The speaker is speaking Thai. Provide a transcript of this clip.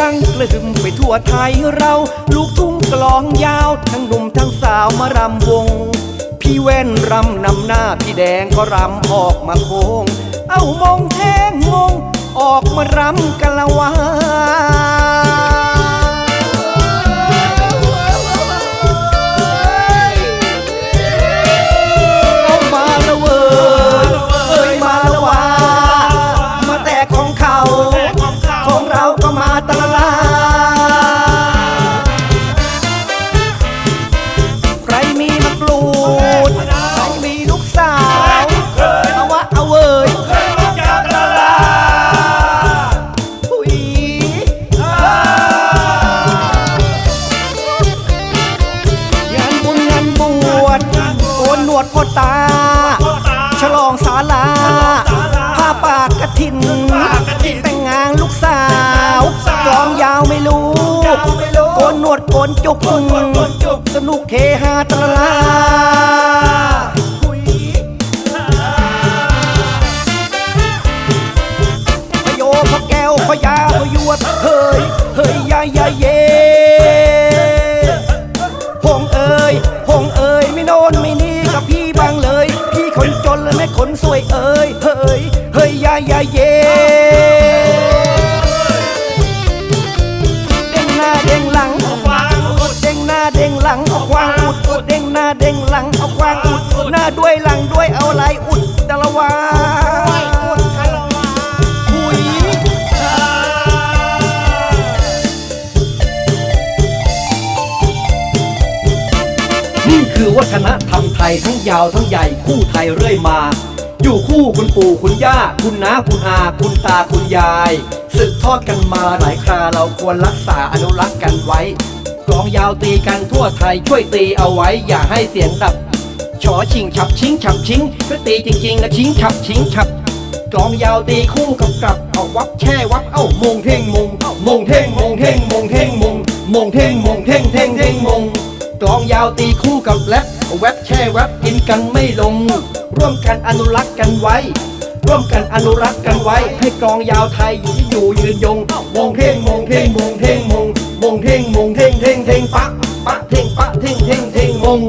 ดังกลืมไปทั่วไทยเรา ลูกทุ่งกลองยาว ทั้งหนุ่มทั้งสาวมารำวง พี่เว้นรำนำหน้าพี่แดงก็รำออกมาโค้ง เอามงแทงมง ออกมารำกะละวาเอา ตา ฉลองศาลาผ้าปากกระถิน แต่งงานลูกสาวกลองยาวไม่รู้โกนหนวดโกนจุก สนุกเฮฮาตะละลา คนสวยเอ้ยเฮ้ยเฮ้ยยายาเย่เด้งหน้าเด้งหลังเอาควางอุดเด้งหน้าเด้งหลังเอาควางอุดอุดเด้งหน้าเด้งหลังเอาควางอุดหน้าด้วยหลังด้วยเอาอะไรอุดตะละวาหุยนี่คือวัฒนธรรมไทยทั้งยาวทั้งใหญ่คู่ไทยเรื่อยมา อยู่คู่คุณปู่คุณย่า คุณน้าคุณอา คุณตาคุณยายสืบทอดกันมาหลายคราเราควรรักษาอนุรักษ์กันไว้กลองยาวตีกันทั่วไทยช่วยตีเอาไว้อย่าให้เสียงดับชอชิงฉับชิงฉับชิงก็ตีจริงๆนะชิงฉับชิงฉับกลองยาวตีคู่กับกลับเอาวับแช่วับเอ้ามงเท่งมงมงเท่งมงเท่งมงเท่งมงมงเท่งมงเท่งเท่งเท่งมงกลองยาวตีคู่กับแรปแวบแช่แวบกินกันไม่ลง ร่วมกันอนุรักษ์กันไว้ ร่วมกันอนุรักษ์กันไว้ ให้กองยาวไทยอยู่ที่อยู่ยืนยงมงเท่งมงเท่งมงเท่งมงมงเท่งมงเท่งเท่งเท่งปะปะเท่งปะเท่งเท่งเท่งมง